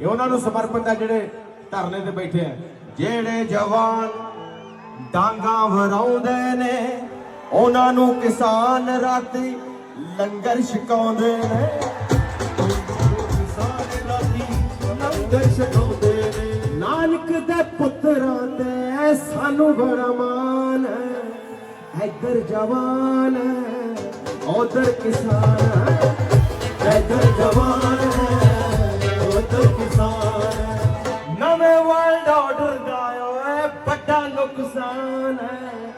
ਇਹ ਉਹਨਾਂ ਨੂੰ ਸਮਰਪਿਤ ਹੈ ਜਿਹੜੇ ਧਰਨੇ ਤੇ ਬੈਠੇ ਆ। ਜਿਹੜੇ ਜਵਾਨ ਡਾਂਗਾ ਵਰਾਉਂਦੇ ਨੇ, ਉਹਨਾਂ ਨੂੰ ਕਿਸਾਨ ਰਾਤੀ ਲੰਗਰ ਛਕਾਉਂਦੇ ਨੇ। ਕਿਸਾਨ ਰਾਤੀ ਲੰਗਰ ਛਕਾਉਂਦੇ ਨੇ। ਨਾਨਕ ਦੇ ਪੁੱਤਰਾਂ ਤੇ ਸਾਨੂੰ ਬੜਾ ਮਾਣ ਹੈ। ਇੱਧਰ ਜਵਾਨ ਹੈ ਉਧਰ ਕਿਸਾਨ। ਹੈ ਓਏ ਵੱਡਾ ਨੁਕਸਾਨ ਹੈ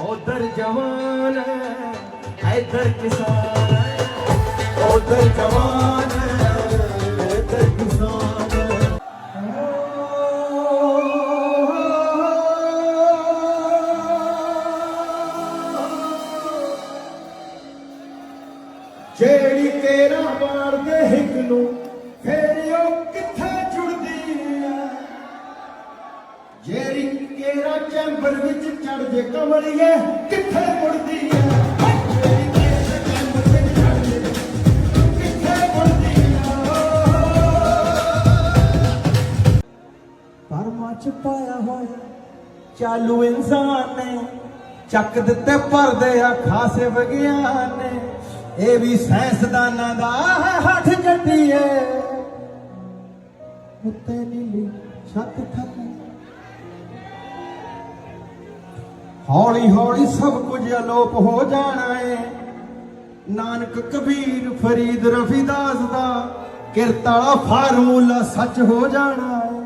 ਉਧਰ ਜਵਾਨ ਹੈ ਇੱਧਰ ਕਿਸਾਨ ਹੈ। ਉਧਰ ਜਵਾਨ ਹੈ ਇੱਧਰ ਕਿਸਾਨ ਹੈ। ਚੈਂਬਰ ਵਿੱਚ ਚੜ ਜੇ ਕਮਲੀਏ, ਕਿੱਥੇ ਮੁੜਦੀ ਆ ਚ ਪਾਇਆ ਹੋਇਆ ਚਾਲੂ ਇਨਸਾਨ ਨੇ, ਚੱਕ ਦਿੱਤੇ ਪਰਦੇ ਆ ਖਾਸੇ ਵਿਗਿਆਨ ਨੇ। ਇਹ ਵੀ ਸਾਇੰਸਦਾਨਾਂ ਦਾ ਹੈ ਹੱਥ ਜੱਟੀਏ ਉੱਤੇ ਨੀਲੀ ਛੱਤ ਥੱਲੇ ਹੌਲੀ ਹੌਲੀ ਸਭ ਕੁਝ ਅਲੋਪ ਹੋ ਜਾਣਾ ਏ। ਨਾਨਕ ਕਬੀਰ ਫਰੀਦ ਰਫੀਦਾਸ ਦਾ ਕਿਰਤ ਫਾਰਮੂਲਾ ਸੱਚ ਹੋ ਜਾਣਾ ਏ।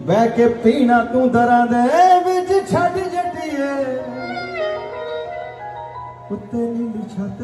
ਬਹਿ ਕੇ ਪੀਣਾ ਤੂੰ ਦਰਾਂ ਦੇ ਵਿੱਚ ਛੱਡ ਜੱਟੀਏ। ਉੱਤੇ ਨੀਲੀ ਛੱਤ